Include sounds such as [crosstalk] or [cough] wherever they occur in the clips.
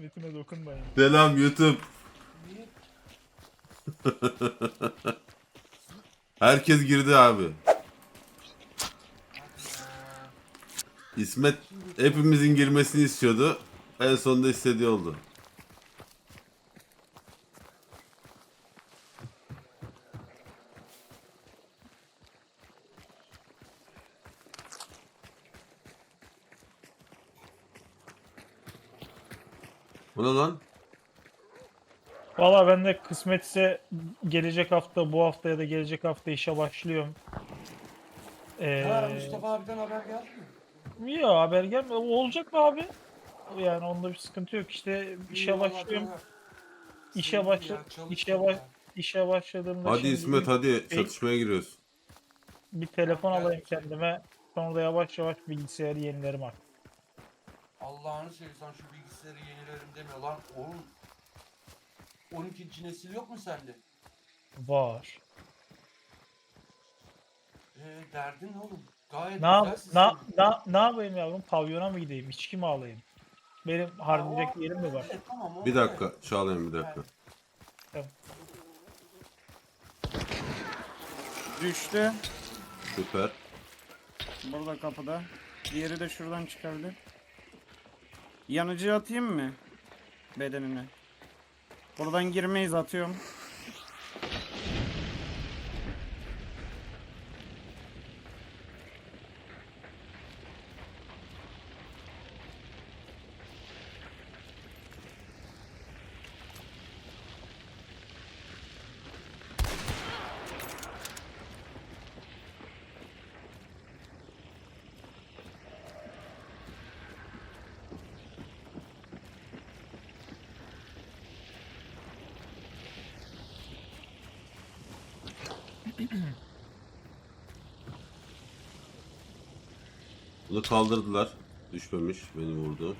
İsmet'ime dokunmayın. Selam YouTube. [laughs] Herkes girdi abi. İsmet hepimizin girmesini istiyordu. En sonunda istediği oldu. Bu ne lan? Valla ben de kısmetse gelecek hafta, bu hafta ya da gelecek hafta işe başlıyorum. Ha, Ee, Mustafa abiden haber geldi mi? yok haber gelmedi. O Olacak mı abi? Yani onda bir sıkıntı yok. İşte işe İyi, vallahi başlıyorum. İşe Sevindim başla- ya, çalış işe baş- ya. İşe başladığımda Hadi şimdi İsmet bir, hadi çatışmaya giriyoruz. bir telefon alayım kendime. Sonra da yavaş yavaş bilgisayarı yenilerim artık. Allah'ını seversen şu bilgisayarı yenilerim deme lan. Oğlum 12. nesil yok mu sende? Var. Ee, derdin ne oğlum? Gayet Ne, yap- ne, sistem. ne, ne yapayım yavrum? Pavyona mı gideyim? İçki mi alayım? Benim harcayacak Aa, yerim mi var? evet, tamam, o Bir evet. dakika Çağlayan bir dakika. Düştü. Süper. Burada kapıda. Diğeri de şuradan çıkabilir. Yanıcı atayım mı? Bedenine. Buradan girmeyiz atıyorum. Bunu kaldırdılar. Düşmemiş beni vurdu.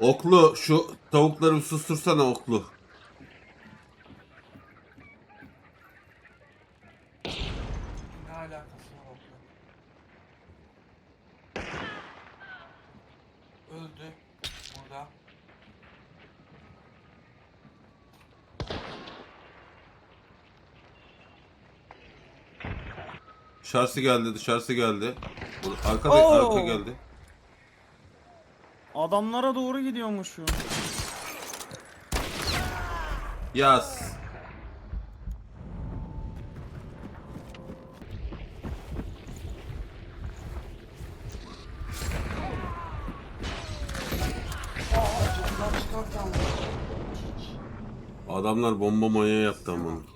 Oklu şu tavukları sustursana oklu. Ne alakası var onunla? Öldü. Burada. Dışarısı geldi dışarısı geldi. Arkada Oo! arka geldi. Adamlara doğru gidiyormuş. Yaz. Adamlar bomba manya yaptı aman.